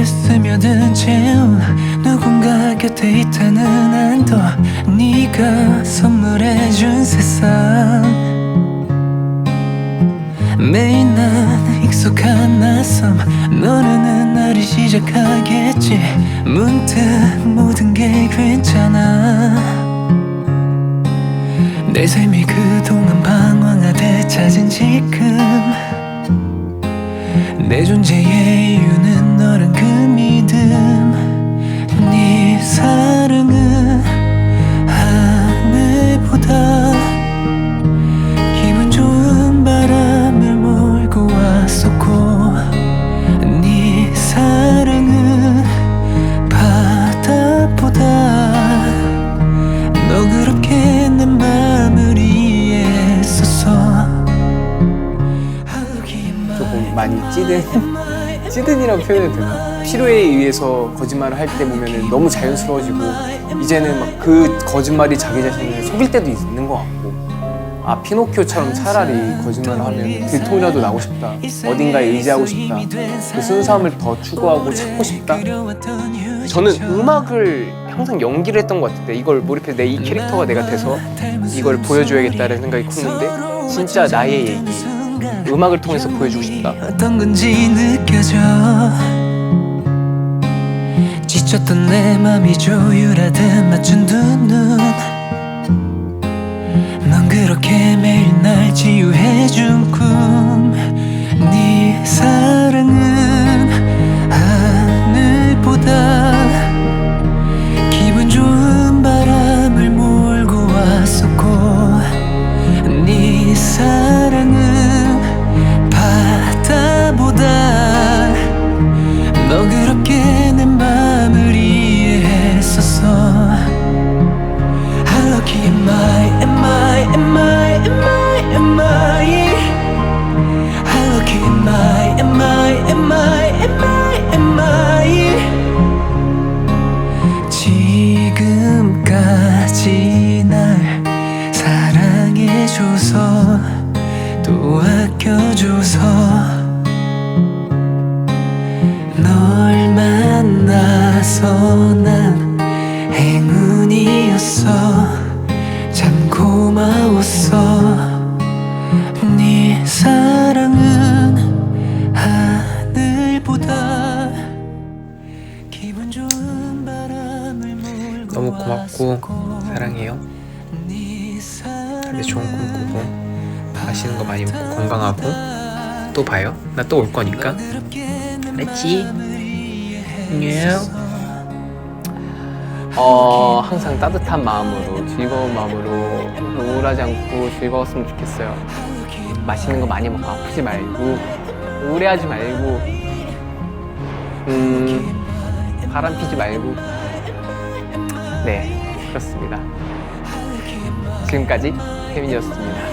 가득 채운 누군가 곁에 있다는 한도 네가 선물해준 세상. 매일 난 익숙한 낯섦 너는 나를 시작하겠지. 문득 모든 게 괜찮아. 내 삶이 그동안 방황하듯 찾은 지금. 내 존재의 이유는 많이 찌든 찌든이라고 표현해도 되나? 필요에 의해서 거짓말을 할 때 보면 너무 자연스러워지고 이제는 막 그 거짓말이 자기 자신을 속일 때도 있는 것 같고. 아 피노키오처럼 차라리 거짓말을 하면 들통이라도 나고 싶다 어딘가에 의지하고 싶다 그 순수함을 더 추구하고 찾고 싶다. 저는 음악을 항상 연기를 했던 것 같은데 이걸 몰입해서 내이 캐릭터가 내가 돼서 이걸 보여줘야겠다는 생각이 컸는데 진짜 나의 얘기 음악을 통해서 보여주고 싶다. 어떤 건지 느껴져. 지쳤던 내 맘이 조율하듯 맞춘 두눈. 넌 그렇게 매일 날 치유해준 꿈 지금까지 날 사랑해줘서 또 아껴줘서. 널 만나서 난 너무 고맙고 사랑해요. 네 다들 좋은 꿈 꾸고 맛있는 거 많이 먹고 건강하고 또 봐요. 나 또 올 거니까. 알았지? 안녕. 어 항상 따뜻한 마음으로 즐거운 마음으로 우울하지 않고 즐거웠으면 좋겠어요. 맛있는 거 많이 먹고 아프지 말고 우울해하지 말고 음 바람 피지 말고 네 그렇습니다. 지금까지 태민이었습니다